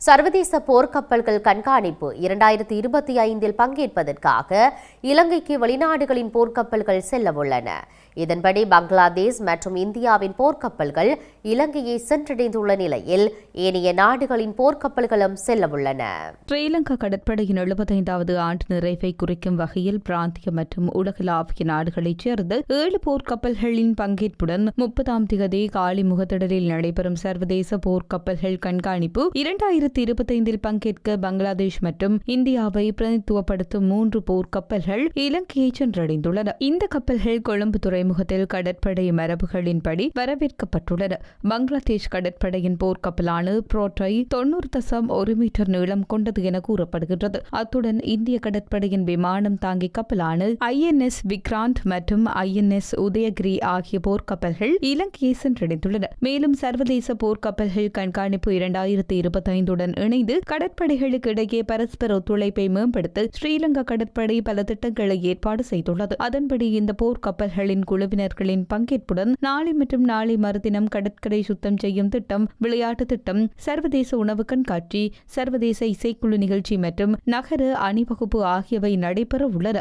சர்வதேச போர்க்கப்பல்கள் கண்காணிப்பு இரண்டாயிரத்தி இருபத்தி ஐந்தில் பங்கேற்பதற்காக இலங்கைக்கு வெளிநாடுகளின் போர்க்கப்பல்கள் செல்லவுள்ளன இதன்படி பங்களாதேஷ் மற்றும் இந்தியாவின் போர்க்கப்பல்கள் இலங்கையை சென்றடைந்துள்ள நிலையில் ஏனைய நாடுகளின் போர்க்கப்பல்களும் செல்லவுள்ளன ஸ்ரீலங்கா கடற்படையின் எழுபத்தைந்தாவது ஆண்டு நிறைவை குறிக்கும் வகையில் பிராந்திய மற்றும் உலகளாவிய நாடுகளைச் சேர்ந்த ஏழு போர்க்கப்பல்களின் பங்கேற்புடன் முப்பதாம் திகதி காலி முகத்திடலில் நடைபெறும் சர்வதேச போர்க்கப்பல்கள் கண்காணிப்பு இரண்டாயிரத்தி இருபத்தைந்தில் பங்கேற்க பங்களாதேஷ் மற்றும் இந்தியாவை பிரதித்துவப்படுத்தும் மூன்று போர்க்கப்பல்கள் இலங்கையை சென்றடைந்துள்ளன. இந்த கப்பல்கள் கொழும்பு துறைமுகத்தில் கடற்படை மரபுகளின்படி வரவேற்கப்பட்டுள்ளன. பங்களாதேஷ் கடற்படையின் போர்க்கப்பலான புரோட்டை தொன்னூறு தசம் ஒரு மீட்டர் நீளம் கொண்டது என கூறப்படுகின்றது. அத்துடன் இந்திய கடற்படையின் விமானம் தாங்கி கப்பலான ஐஎன்எஸ் விக்ராந்த் மற்றும் ஐஎன்எஸ் உதயகிரி ஆகிய போர்க்கப்பல்கள் இலங்கையை சென்றடைந்துள்ளன. மேலும் சர்வதேச போர்க்கப்பல்கள் கண்காணிப்பு இரண்டாயிரத்தி இருபத்தைந்துடன் இணைந்து கடற்படைகளுக்கு இடையே பரஸ்பர ஒத்துழைப்பை மேம்படுத்த ஸ்ரீலங்கா கடற்படை பல திட்டங்களை ஏற்பாடு செய்துள்ளது. அதன்படி இந்த போர்க்கப்பல்களின் குழுவினர்களின் பங்கேற்புடன் நாளை மற்றும் நாளை மறுதினம் கடற்கரை சுத்தம் செய்யும் திட்டம் விளையாட்டு திட்டம் சர்வதேச உணவு கண்காட்சி சர்வதேச இசைக்குழு நிகழ்ச்சி மற்றும் நகர அணிவகுப்பு ஆகியவை நடைபெற உள்ளன.